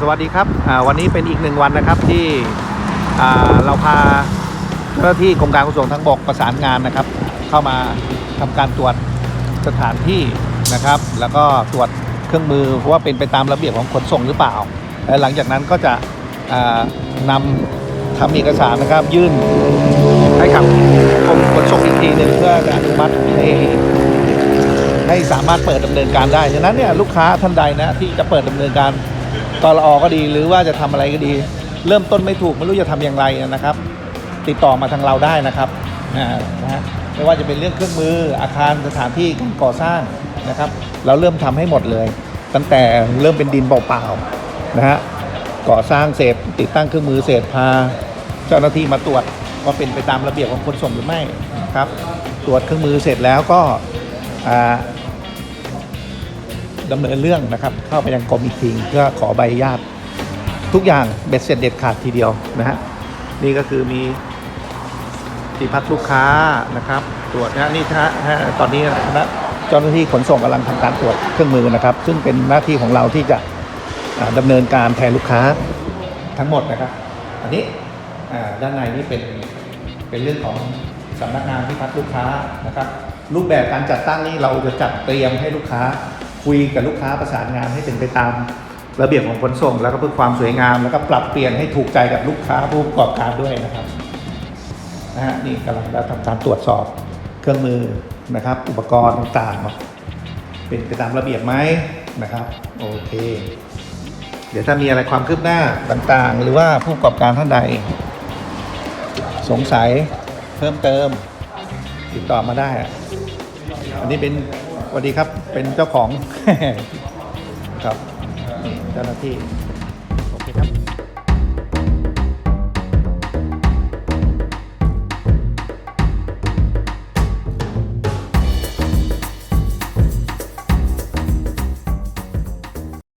สวัสดีครับวันนี้เป็นอีกหนึ่งวันนะครับที่เราพาเจ้าหน้าที่กรมการขนส่งทางบกประสานงานนะครับ เข้ามาทำการตรวจสถานที่นะครับ แล้วก็ตรวจเครื่องมือว่าเป็นไปตามระเบียบของขนส่งหรือเปล่าและหลังจากนั้นก็จะอ่านำทำเอกสารนะครับ ยื่นให้กับกรมขนส่งอีกทีหนึ่งเพื่ออนุมัติให้ให้สามารถเปิดดำเนินการได้ฉะนั้นเนี่ยลูกค้าท่านใดนะที่จะเปิดดำเนินการ ตลอก็ดีหรือว่าจะทำอะไรก็ดี เริ่มต้นไม่ถูกไม่รู้จะทำอย่างไรนะครับ ติดต่อมาทางเราได้นะครับนะฮะไม่ว่าจะเป็นเรื่องเครื่องมืออาคารสถานที่การก่อสร้างนะครับ เราเริ่มทำให้หมดเลย ตั้งแต่เริ่มเป็นดินเปล่าๆนะฮะก่อสร้างเสร็จติดตั้งเครื่องมือเสร็จพา เจ้าหน้าที่มาตรวจว่าเป็นไปตามระเบียบของขนส่งหรือไม่ครับ ตรวจเครื่องมือเสร็จแล้วก็ อ่าดำเนินเรื่องนะครับ เข้าไปยังกรมอีกทีเพื่อขอใบอนุญาต ทุกอย่างเบ็ดเสร็จเด็ดขาดทีเดียวนะฮะนี่ก็คือมีที่พักลูกค้านะครับ ตรวจนะนี่ฮะฮะตอนนี้คณะเจ้าหน้าที่ขนส่งกำลังทำการตรวจเครื่องมือนะครับ ซึ่งเป็นหน้าที่ของเราที่จะอ่าดำเนินการแทนลูกค้าทั้งหมดนะครับ อันนี้ด้านในนี่เป็นเป็นเรื่องของสำนักงานที่พักลูกค้านะครับ รูปแบบการจัดตั้งนี่เราจะจัดเตรียมให้ลูกค้า คุยกับลูกค้าประสานงานให้เป็นไปตามระเบียบของขนส่ง แล้วก็เพื่อความสวยงาม แล้วก็ปรับเปลี่ยนให้ถูกใจกับลูกค้าผู้ประกอบการด้วยนะครับนะฮะนี่กำลังจะทำการตรวจสอบเครื่องมือนะครับ อุปกรณ์ต่างๆ เป็นไปตามระเบียบไหมนะครับโอเค เดี๋ยวถ้ามีอะไรความคืบหน้าต่างๆ หรือว่าผู้ประกอบการท่านใด สงสัยเพิ่มเติม ติดต่อมาได้อะอันนี้เป็น สวัสดีครับเป็นเจ้าของ ครับเจ้าหน้าที่